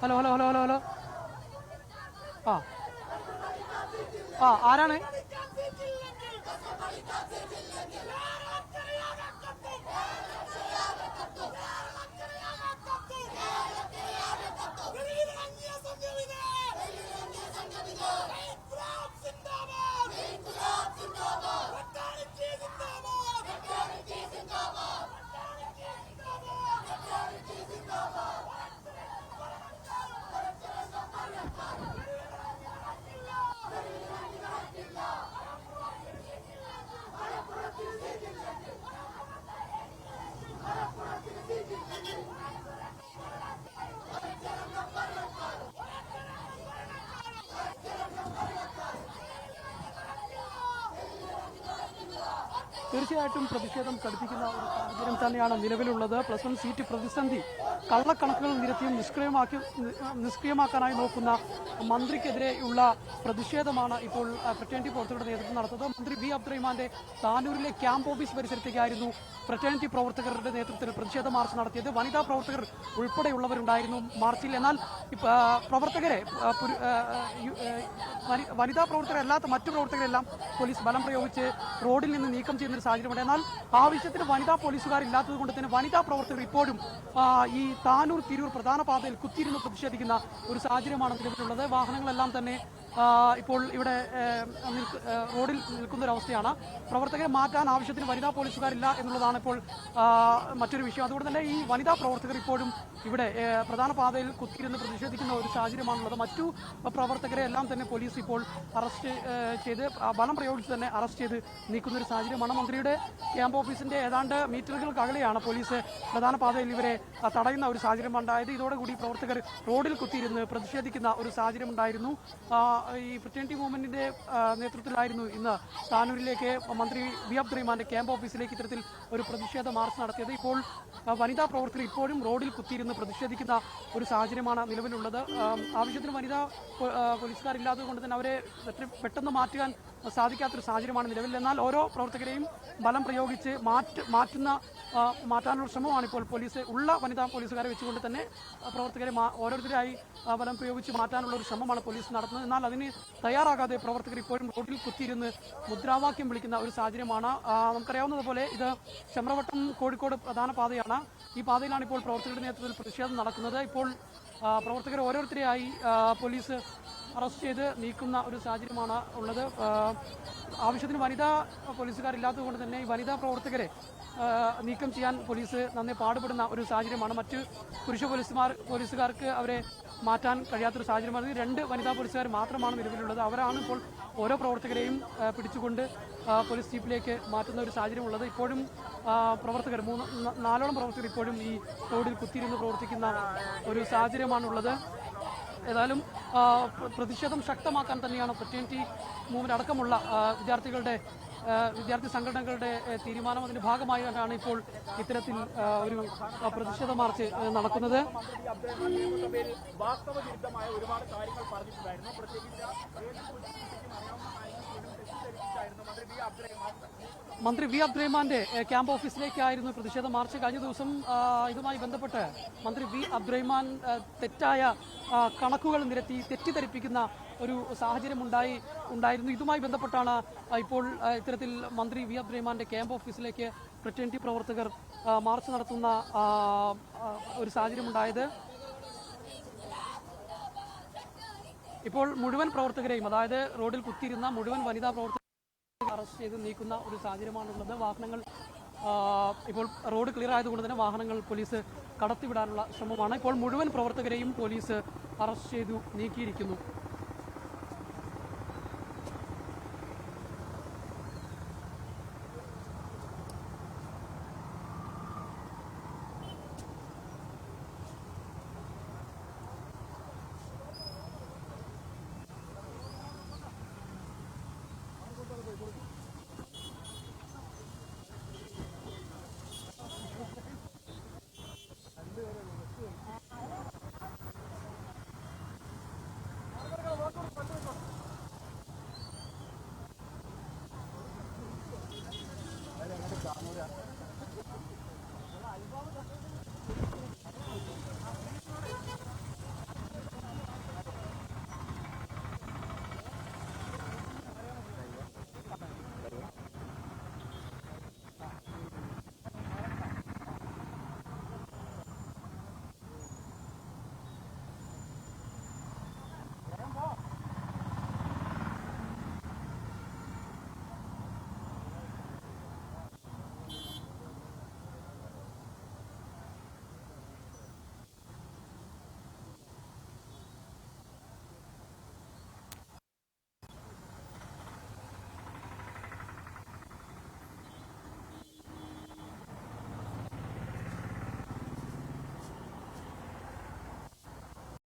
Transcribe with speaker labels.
Speaker 1: Hello hello hello hello hello. ആ. ആ ആരാണ്? തീർച്ചയായിട്ടും പ്രതിഷേധം കടുപ്പിക്കുന്ന ഒരു സാഹചര്യം തന്നെയാണ് നിലവിലുള്ളത്. പ്ലസ് വൺ സീറ്റ് പ്രതിസന്ധി കള്ളക്കണക്കുകൾ നിരത്തിയും നിഷ്ക്രിയമാക്കി നിഷ്ക്രിയമാക്കാനായി നോക്കുന്ന മന്ത്രിക്കെതിരെയുള്ള പ്രതിഷേധമാണ് ഇപ്പോൾ ഫ്രറ്റേണിറ്റി പ്രവർത്തകരുടെ നേതൃത്വം നടത്തുന്നത്. മന്ത്രി വി അബ്ദുറഹിമാന്റെ താനൂരിലെ ക്യാമ്പ് ഓഫീസ് പരിസരത്തേക്കായിരുന്നു ഫ്രറ്റേണിറ്റി പ്രവർത്തകരുടെ നേതൃത്വത്തിൽ പ്രതിഷേധ മാർച്ച് നടത്തിയത്. വനിതാ പ്രവർത്തകർ ഉൾപ്പെടെയുള്ളവരുണ്ടായിരുന്നു മാർച്ചിൽ. എന്നാൽ പ്രവർത്തകരെ വനിതാ പ്രവർത്തകരല്ലാത്ത മറ്റു പ്രവർത്തകരെല്ലാം പോലീസ് ബലം പ്രയോഗിച്ച് റോഡിൽ നിന്ന് നീക്കം ചെയ്യുന്ന ഒരു സാഹചര്യമുണ്ട്. എന്നാൽ ആവശ്യത്തിന് വനിതാ പോലീസുകാരില്ലാത്തത് കൊണ്ട് തന്നെ വനിതാ പ്രവർത്തകർ ഇപ്പോഴും ഈ താനൂർ തിരൂർ പ്രധാന പാതയിൽ കുത്തിയിരുന്ന് പ്രതിഷേധിക്കുന്ന ഒരു സാഹചര്യമാണ് നിലവിലുള്ളത്. വാഹനങ്ങളെല്ലാം തന്നെ ഇപ്പോൾ ഇവിടെ റോഡിൽ നിൽക്കുന്ന ഒരു അവസ്ഥയാണ്. പ്രവർത്തകരെ മാറ്റാൻ ആവശ്യത്തിന് വനിതാ പോലീസുകാരില്ല എന്നുള്ളതാണ് ഇപ്പോൾ മറ്റൊരു വിഷയം. അതുകൊണ്ട് തന്നെ ഈ വനിതാ പ്രവർത്തകർ ഇപ്പോഴും ഇവിടെ പ്രധാന പാതയിൽ കുത്തിയിരുന്ന് പ്രതിഷേധിക്കുന്ന ഒരു സാഹചര്യമാണുള്ളത്. മറ്റു പ്രവർത്തകരെ എല്ലാം തന്നെ പോലീസ് ഇപ്പോൾ അറസ്റ്റ് ചെയ്ത് ബലം പ്രയോഗിച്ച് തന്നെ അറസ്റ്റ് ചെയ്ത് നീക്കുന്ന ഒരു സാഹചര്യമാണ്. മന്ത്രിയുടെ ക്യാമ്പ് ഓഫീസിന്റെ ഏതാണ്ട് മീറ്ററുകൾക്ക് അകലെയാണ് പോലീസ് പ്രധാന പാതയിൽ ഇവരെ തടയുന്ന ഒരു സാഹചര്യം ഉണ്ടായത് ഇതോടുകൂടി പ്രവർത്തകർ റോഡിൽ കുത്തിയിരുന്ന് പ്രതിഷേധിക്കുന്ന ഒരു സാഹചര്യം ഉണ്ടായിരുന്നു ഈ ഫ്രറ്റേണിറ്റി മൂവ്മെന്റിന്റെ നേതൃത്വത്തിലായിരുന്നു ഇന്ന് താനൂരിലേക്ക് മന്ത്രി വി അബ്ദുറഹിമാന്റെ ക്യാമ്പ് ഓഫീസിലേക്ക് ഇത്തരത്തിൽ ഒരു പ്രതിഷേധ മാർച്ച് നടത്തിയത്. ഇപ്പോൾ വനിതാ പ്രവർത്തകർ ഇപ്പോഴും റോഡിൽ കുത്തിയിരുന്ന് പ്രതിഷേധിക്കുന്ന ഒരു സാഹചര്യമാണ് നിലവിലുള്ളത്. ആവശ്യത്തിന് വനിതാ പോലീസുകാരില്ലാത്തത് കൊണ്ട് തന്നെ അവരെ പെട്ടെന്ന് മാറ്റുവാൻ സാധിക്കാത്തൊരു സാഹചര്യമാണ് നിലവിൽ. എന്നാൽ ഓരോ പ്രവർത്തകരെയും ബലം പ്രയോഗിച്ച് മാറ്റ് മാറ്റുന്ന മാറ്റാനുള്ള ശ്രമമാണ് ഇപ്പോൾ പോലീസ്. ഉള്ള വനിതാ പോലീസുകാരെ വെച്ചുകൊണ്ട് തന്നെ പ്രവർത്തകരെ ഓരോരുത്തരായി ബലം പ്രയോഗിച്ച് മാറ്റാനുള്ള ഒരു ശ്രമമാണ് പോലീസ് നടത്തുന്നത്. എന്നാൽ അതിന് തയ്യാറാകാതെ പ്രവർത്തകർ ഇപ്പോഴും റോഡിൽ കുത്തിയിരുന്ന് മുദ്രാവാക്യം വിളിക്കുന്ന ഒരു സാഹചര്യമാണ്. നമുക്കറിയാവുന്നതുപോലെ ഇത് ചമ്രവട്ടം കോഴിക്കോട് പ്രധാന പാതയാണ്. ഈ പാതയിലാണ് ഇപ്പോൾ പ്രവർത്തകരുടെ നേതൃത്വത്തിൽ പ്രതിഷേധം നടക്കുന്നത്. ഇപ്പോൾ പ്രവർത്തകർ ഓരോരുത്തരെയായി പോലീസ് അറസ്റ്റ് ചെയ്ത് നീക്കുന്ന ഒരു സാഹചര്യമാണ് ഉള്ളത്. ആവശ്യത്തിന് വനിതാ പോലീസുകാരില്ലാത്തത് കൊണ്ട് തന്നെ ഈ വനിതാ പ്രവർത്തകരെ നീക്കം ചെയ്യാൻ പോലീസ് നന്നേ പാടുപെടുന്ന ഒരു സാഹചര്യമാണ്. മറ്റ് പുരുഷ പോലീസുമാർ പോലീസുകാർക്ക് അവരെ മാറ്റാൻ കഴിയാത്തൊരു സാഹചര്യമാണ്. രണ്ട് വനിതാ പോലീസുകാർ മാത്രമാണ് നിലവിലുള്ളത്. അവരാണ് ഇപ്പോൾ ഓരോ പ്രവർത്തകരെയും പിടിച്ചുകൊണ്ട് പോലീസ് ജീപ്പിലേക്ക് മാറ്റുന്ന ഒരു സാഹചര്യമുള്ളത്. ഇപ്പോഴും പ്രവർത്തകർ മൂന്ന് നാലോളം പ്രവർത്തകർ ഇപ്പോഴും ഈ റോഡിൽ കുത്തിയിരുന്ന് പ്രവർത്തിക്കുന്ന ഒരു സാഹചര്യമാണുള്ളത്. ഏതായാലും പ്രതിഷേധം ശക്തമാക്കാൻ തന്നെയാണ് ഫ്രറ്റേണിറ്റി മൂവ്മെന്റ് അടക്കമുള്ള വിദ്യാർത്ഥികളുടെ വിദ്യാർത്ഥി സംഘടനകളുടെ തീരുമാനം. അതിന്റെ ഭാഗമായിട്ടാണ് ഇപ്പോൾ ഇത്തരത്തിൽ ഒരു പ്രതിഷേധ മാർച്ച് നടക്കുന്നത്.
Speaker 2: അബ്ദുറഹ്മാൻ വാസ്തവ വിരുദ്ധമായ ഒരുപാട് കാര്യങ്ങൾ മന്ത്രി
Speaker 1: മന്ത്രി വി അബ്ദുറഹ്മാന്റെ ക്യാമ്പ് ഓഫീസിലേക്കായിരുന്നു പ്രതിഷേധ. മാർച്ച് കഴിഞ്ഞ ദിവസം ഇതുമായി ബന്ധപ്പെട്ട് മന്ത്രി വി അബ്ദുറഹ്മാൻ തെറ്റായ കണക്കുകൾ നിരത്തി തെറ്റിദ്ധരിപ്പിക്കുന്ന ഒരു സാഹചര്യം ഉണ്ടായി ഉണ്ടായിരുന്നു. ഇതുമായി ബന്ധപ്പെട്ടാണ് ഇപ്പോൾ ഇത്തരത്തിൽ മന്ത്രി വി അബ്ദുറഹ്മാന്റെ ക്യാമ്പ് ഓഫീസിലേക്ക് ഫ്രറ്റേണിറ്റി പ്രവർത്തകർ മാർച്ച് നടത്തുന്ന ഒരു സാഹചര്യം ഉണ്ടായത് ഇപ്പോൾ മുഴുവൻ പ്രവർത്തകരെയും അതായത് റോഡിൽ കുത്തിയിരുന്ന മുഴുവൻ വനിതാ പ്രവർത്തകർ അറസ്റ്റ് ചെയ്ത് നീക്കുന്ന ഒരു സാഹചര്യമാണുള്ളത്. വാഹനങ്ങൾ ഇപ്പോൾ റോഡ് ക്ലിയർ ആയതുകൊണ്ട് തന്നെ വാഹനങ്ങൾ പോലീസ് കടത്തിവിടാനുള്ള ശ്രമമാണ്. ഇപ്പോൾ മുഴുവൻ പ്രവർത്തകരെയും പോലീസ് അറസ്റ്റ് ചെയ്തു നീക്കിയിരിക്കുന്നു.